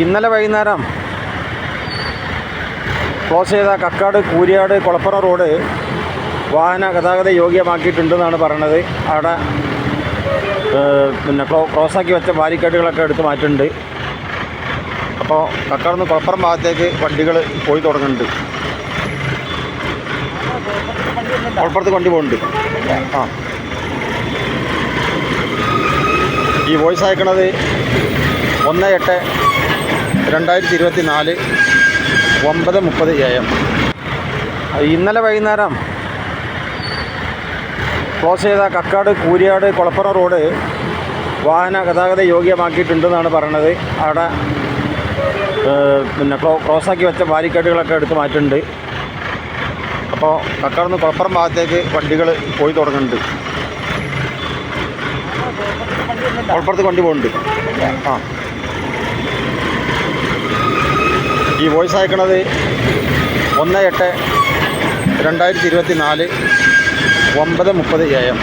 ഇന്നലെ വൈകുന്നേരം ക്ലോസ് ചെയ്ത കക്കാട് കൂരിയാട് കുളപ്പുറ റോഡ് വാഹന ഗതാഗത യോഗ്യമാക്കിയിട്ടുണ്ടെന്നാണ് പറയണത്. അവിടെ പിന്നെ ക്രോസാക്കി വെച്ച ബാരിക്കേഡുകളൊക്കെ എടുത്ത് മാറ്റുന്നുണ്ട് അപ്പോൾ കക്കാട് നിന്ന് കുളപ്പുറം ഭാഗത്തേക്ക് വണ്ടികൾ പോയി തുടങ്ങുന്നുണ്ട്. കുളപ്പുറത്ത് വണ്ടി പോകുന്നുണ്ട് ആ. ഈ വോയിസ് അയക്കണത് ഒന്ന് എട്ട് രണ്ടായിരത്തി ഇരുപത്തി നാല് ഒമ്പത് മുപ്പത് എ എം. ഇന്നലെ വൈകുന്നേരം ക്ലോസ് ചെയ്ത കക്കാട് കൂരിയാട് കുളപ്പുറ റോഡ് വാഹന ഗതാഗത യോഗ്യമാക്കിയിട്ടുണ്ടെന്നാണ് പറയണത്. അവിടെ പിന്നെ ക്രോസാക്കി വെച്ച ബാരിക്കേഡുകളൊക്കെ എടുത്ത് മാറ്റുന്നുണ്ട് അപ്പോൾ കക്കാട് നിന്ന് കുളപ്പുറം ഭാഗത്തേക്ക് വണ്ടികൾ പോയി തുടങ്ങുന്നുണ്ട്. കുളപ്പുറത്ത് വണ്ടി പോകുന്നുണ്ട് ആ. ഈ വോയിസ് അയക്കണത് ഒന്ന് എട്ട് രണ്ടായിരത്തി ഇരുപത്തി നാല് ഒമ്പത് മുപ്പത് എ എം